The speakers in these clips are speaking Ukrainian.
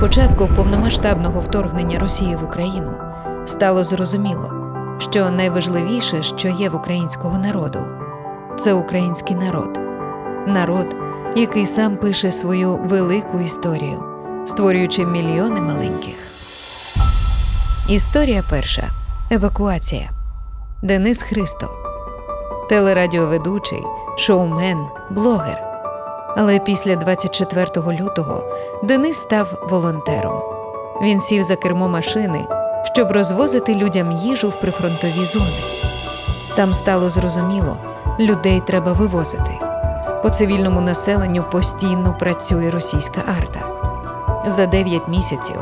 початку повномасштабного вторгнення Росії в Україну стало зрозуміло, що найважливіше, що є в українського народу, це український народ, народ, який сам пише свою велику історію, створюючи мільйони маленьких. Історія перша евакуація. Денис Христов, телерадіоведучий, шоумен, блогер. Але після 24 лютого Денис став волонтером. Він сів за кермо машини, щоб розвозити людям їжу в прифронтові зони. Там стало зрозуміло, людей треба вивозити. По цивільному населенню постійно працює російська арта. За 9 місяців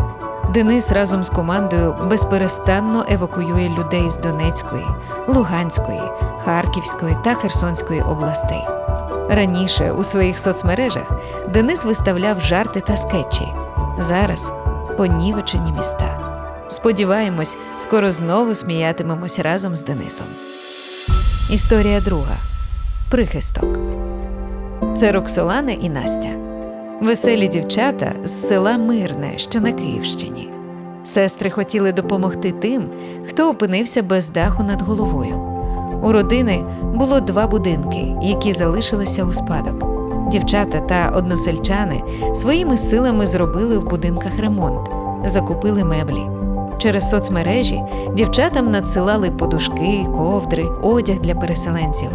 Денис разом з командою безперестанно евакуює людей з Донецької, Луганської, Харківської та Херсонської областей. Раніше у своїх соцмережах Денис виставляв жарти та скетчі. Зараз понівечені міста. Сподіваємось, скоро знову сміятимемось разом з Денисом. Історія друга Прихисток. Це Роксолана і Настя. Веселі дівчата з села Мирне, що на Київщині. Сестри хотіли допомогти тим, хто опинився без даху над головою. У родини було два будинки, які залишилися у спадок. Дівчата та односельчани своїми силами зробили в будинках ремонт, закупили меблі. Через соцмережі дівчатам надсилали подушки, ковдри, одяг для переселенців.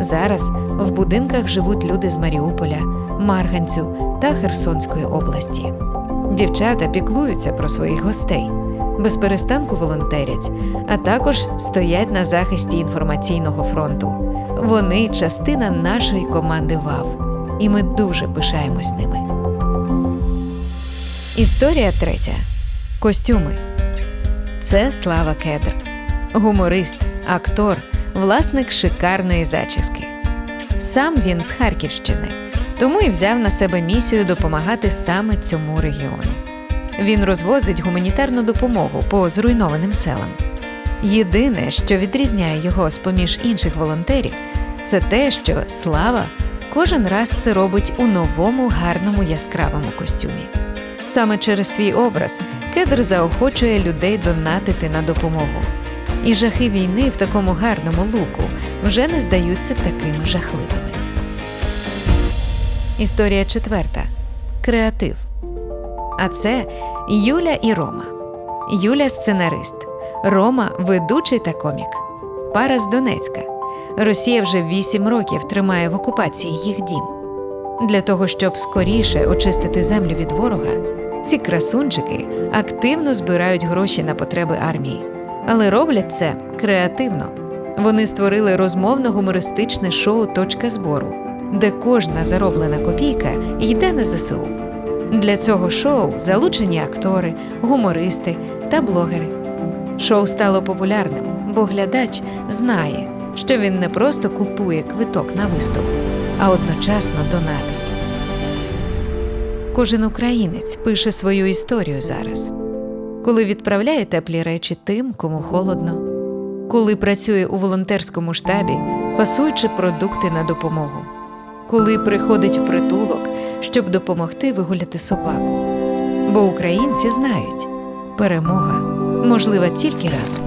Зараз в будинках живуть люди з Маріуполя, Марганцю та Херсонської області. Дівчата піклуються про своїх гостей, без перестанку волонтерять, а також стоять на захисті інформаційного фронту. Вони частина нашої команди ВАВ, і ми дуже пишаємось ними. Історія третя. Костюми. Це Слава Кедр, гуморист, актор, власник шикарної зачіски. Сам він з Харківщини, тому і взяв на себе місію допомагати саме цьому регіону. Він розвозить гуманітарну допомогу по зруйнованим селам. Єдине, що відрізняє його з поміж інших волонтерів, це те, що слава кожен раз це робить у новому гарному яскравому костюмі. Саме через свій образ кедр заохочує людей донатити на допомогу. І жахи війни в такому гарному луку вже не здаються такими жахливими. Історія четверта. Креатив. А це Юля і Рома. Юля сценарист, Рома ведучий та комік. Пара з Донецька. Росія вже вісім років тримає в окупації їх дім. Для того, щоб скоріше очистити землю від ворога, ці красунчики активно збирають гроші на потреби армії, але роблять це креативно. Вони створили розмовно-гумористичне шоу Точка збору, де кожна зароблена копійка йде на ЗСУ. Для цього шоу залучені актори, гумористи та блогери. Шоу стало популярним, бо глядач знає, що він не просто купує квиток на виступ, а одночасно донатить. Кожен українець пише свою історію зараз, коли відправляє теплі речі тим, кому холодно, коли працює у волонтерському штабі, фасуючи продукти на допомогу, коли приходить в притулок, щоб допомогти вигуляти собаку. Бо українці знають, перемога можлива тільки разом.